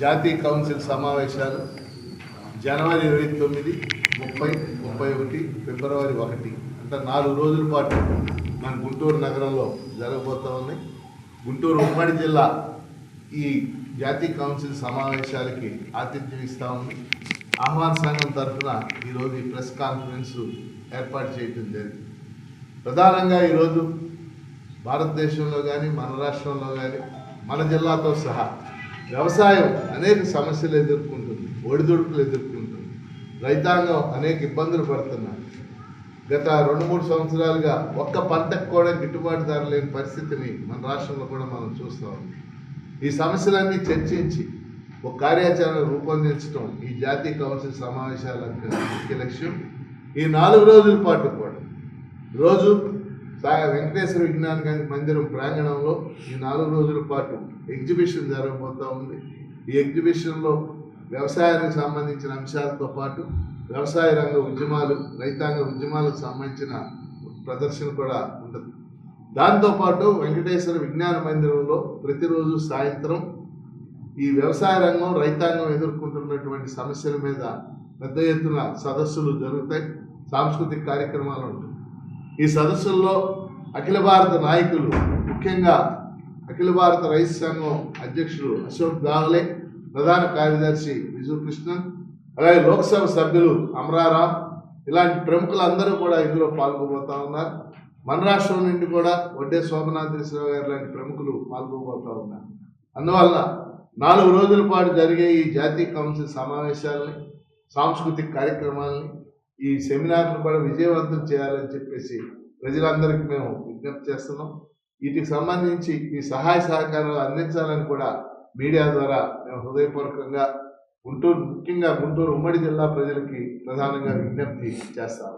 జాతీయ కౌన్సిల్ సమావేశాలు జనవరి ఇరవై తొమ్మిది ముప్పై ముప్పై ఒకటి ఫిబ్రవరి ఒకటి. అంటే నాలుగు రోజుల పాటు మన గుంటూరు నగరంలో జరగబోతా ఉన్నాయి. గుంటూరు ఉమ్మడి జిల్లా ఈ జాతీయ కౌన్సిల్ సమావేశాలకి ఆతిథ్యం ఇస్తూ ఉంది. ఆహ్వాన సంఘం తరఫున ఈరోజు ఈ ప్రెస్ కాన్ఫరెన్స్ ఏర్పాటు చేయడం జరిగింది. ప్రధానంగా ఈరోజు భారతదేశంలో కానీ మన రాష్ట్రంలో కానీ మన జిల్లాతో సహా వ్యవసాయం అనేక సమస్యలు ఎదుర్కొంటుంది ఒడిదుడుకులు ఎదుర్కొంటుంది. రైతాంగం అనేక ఇబ్బందులు పడుతున్నారు. గత రెండు మూడు సంవత్సరాలుగా ఒక్క పంటకు కూడా గిట్టుబాటు ధర లేని పరిస్థితిని మన రాష్ట్రంలో కూడా మనం చూస్తూ ఈ సమస్యలన్నీ చర్చించి ఒక కార్యాచరణ రూపొందించడం ఈ జాతీయ కౌన్సిల్ సమావేశాల ముఖ్య లక్ష్యం. ఈ నాలుగు రోజుల పాటు కూడా రోజు వెంకటేశ్వర విజ్ఞాన మందిరం ప్రాంగణంలో ఈ నాలుగు రోజుల పాటు ఎగ్జిబిషన్ జరగబోతూ ఉంది. ఈ ఎగ్జిబిషన్లో వ్యవసాయానికి సంబంధించిన అంశాలతో పాటు వ్యవసాయ రంగ ఉద్యమాలు రైతాంగ ఉద్యమాలకు సంబంధించిన ప్రదర్శన కూడా ఉంటుంది. దాంతోపాటు వెంకటేశ్వర విజ్ఞాన మందిరంలో ప్రతిరోజు సాయంత్రం ఈ వ్యవసాయ రంగం రైతాంగం ఎదుర్కొంటున్నటువంటి సమస్యల మీద పెద్ద ఎత్తున సదస్సులు జరుగుతాయి. సాంస్కృతిక కార్యక్రమాలు ఉంటాయి. ఈ సదస్సుల్లో అఖిల భారత నాయకులు ముఖ్యంగా అఖిల భారత రైతు సంఘం అధ్యక్షుడు అశోక్ దావలే ప్రధాన కార్యదర్శి విజుకృష్ణన్ అలాగే లోక్సభ సభ్యులు అమరారావు ఇలాంటి ప్రముఖులందరూ కూడా ఇందులో పాల్గొబోతా ఉన్నారు. మన రాష్ట్రం నుండి కూడా వడ్డే సోమనాథేశ్వరరావు గారు లాంటి ప్రముఖులు పాల్గొబోతా ఉన్నారు. అందువల్ల నాలుగు రోజుల పాటు జరిగే ఈ జాతీయ కౌన్సిల్ సమావేశాలని సాంస్కృతిక కార్యక్రమాలని ఈ సెమినార్ను కూడా విజయవంతం చేయాలని చెప్పేసి ప్రజలందరికీ మేము విజ్ఞప్తి చేస్తున్నాం. వీటికి సంబంధించి ఈ సహాయ సహకారాలు అందించాలని కూడా మీడియా ద్వారా మేము హృదయపూర్వకంగా గుంటూరు ముఖ్యంగా గుంటూరు ఉమ్మడి జిల్లా ప్రజలకి ప్రధానంగా విజ్ఞప్తి చేస్తాము